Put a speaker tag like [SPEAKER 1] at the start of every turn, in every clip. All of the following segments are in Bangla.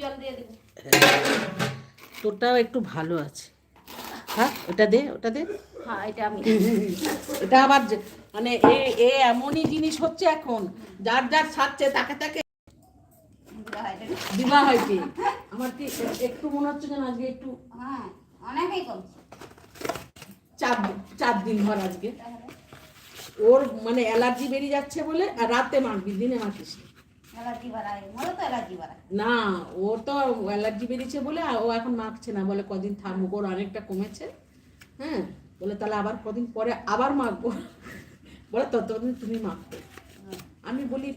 [SPEAKER 1] জল দিয়ে দেবো।
[SPEAKER 2] তোরটাও একটু ভালো আছে। হ্যাঁ ওটা দে ওটা দে।
[SPEAKER 1] হ্যাঁ এটা আমি
[SPEAKER 2] এটা আবার মানে এ এ এমনই জিনিস হচ্ছে এখন যার যার সারছে তাকে তাকে
[SPEAKER 1] দিদা হয়
[SPEAKER 2] দিবা হয় কি? আমার কি একটু মনে হচ্ছে যেন আজকে একটু
[SPEAKER 1] হ্যাঁ অনেকেই কমছে
[SPEAKER 2] চার দিন চার দিন ধর আজকে। ওর মানে অ্যালার্জি বেরিয়ে যাচ্ছে বলে আর রাতে মাখবি দিনে মাখিস না। না, ও তো অ্যালার্জি বেরিয়েছে বলে ও এখন মাখছে না, বলে কদিন থামুক, ওর অনেকটা কমেছে। হ্যাঁ বলে তাহলে আবার কদিন পরে আবার মাখবো। বলে ততদিন তুমি মাখো আমি বলি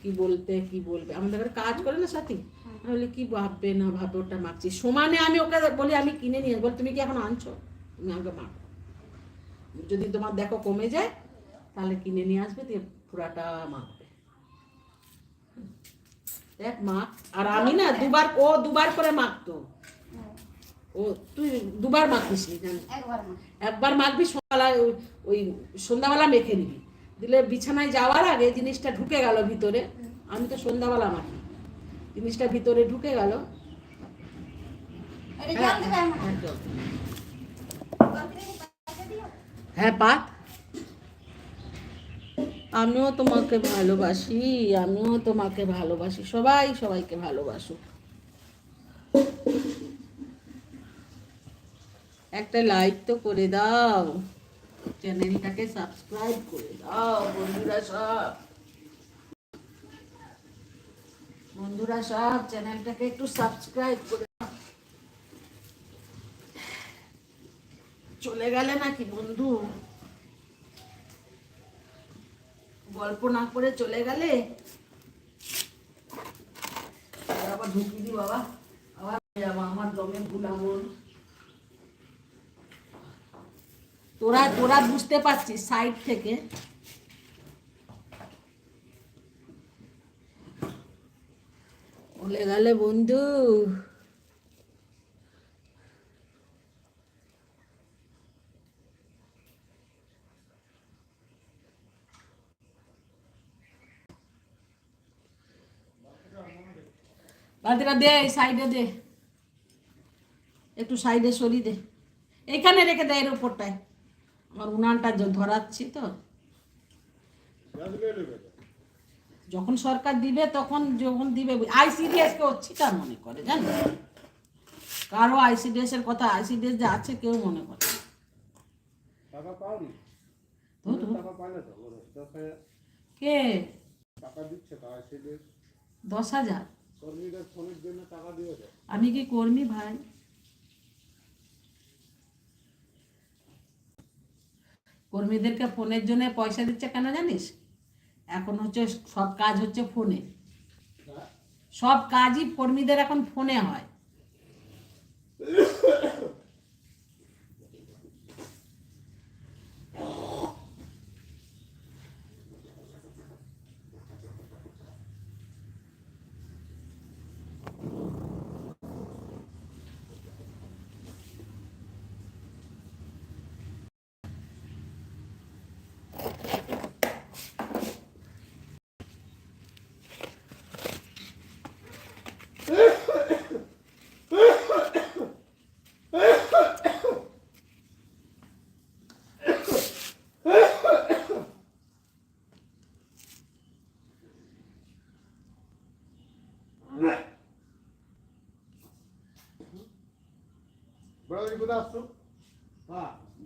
[SPEAKER 2] কি বলতে, কি বলবে? আমাদের ঘরে কাজ করে না সাথী? আমি বলি, কি ভাববে না ভাববে ওটা মাখছি। সমানে আমি ওকে বলি, আমি কিনে নিয়ে বল, তুমি কি এখন আনছো? তুমি আমাকে মাখো। যদি তোমার দেখো কমে যায়, তাহলে কিনে নিয়ে আসবে, দিয়ে পুরাটা মাখবে। দেখ মাখ। আর আমি না দুবার ও দুবার করে মাখতো। ও তুই দুবার মাখিস
[SPEAKER 1] একবার
[SPEAKER 2] একবার মাখবি সকালবেলা ওই- ওই সন্ধ্যাবেলা মেখে নিবি। দিলে বিছানায় যাওয়ার আগে জিনিসটা ঢুকে গেল ভিতরে। আমি তো সন্ধ্যাবেলা মাখি। জিনিসটা ভিতরে ঢুকে গেল। হ্যাঁ, হ্যাঁ পাত। আমিও তোমাকে ভালোবাসি, আমিও তোমাকে ভালোবাসি, সবাই সবাইকে ভালোবাসো একটা লাইক তো করে দাও, চ্যানেলটাকে সাবস্ক্রাইব করে দাও, বন্ধুরা সব। বন্ধুরা সব, চ্যানেলটাকে একটু সাবস্ক্রাইব করে চলে গেলে নাকি বন্ধু? গল্প না করে চলে গেলে? আবার ঢুকি দি বাবা। আবার আমার দমে ভুলাবো তোরা তোরা বুঝতে পারছিস সাইড থেকে। চলে গেলে বন্ধু। বালতিটা দে সাইডে দে। একটু সাইডে সরিয়ে দে। এইখানে রেখে দে এর উপরটায়। আমার উনানটা ধরাচ্ছি তো। যখন সরকার দিবে, তখন যখন দিবে আইসিডিএস কে হচ্ছি তার মনে করে, জানো? কারও আইসিডিএস এর কথা আইসিডিএস যে আছে, কেউ মনে করে কে? দশ হাজার। আমি কি কর্মী ভাই? কর্মীদেরকে ফোনের জন্য পয়সা দিচ্ছে কেন জানিস? এখন হচ্ছে সব কাজ হচ্ছে ফোনে। সব কাজই কর্মীদের এখন ফোনে হয়।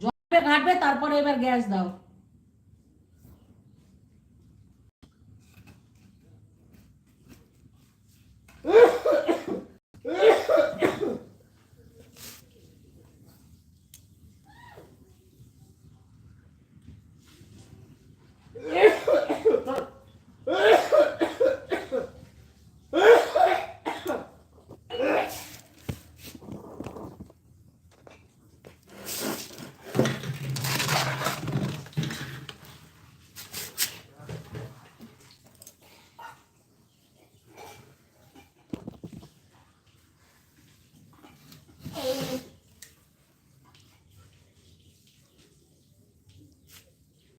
[SPEAKER 2] জলে ঘাটবে তারপরে এবার গ্যাস দাও Ugh!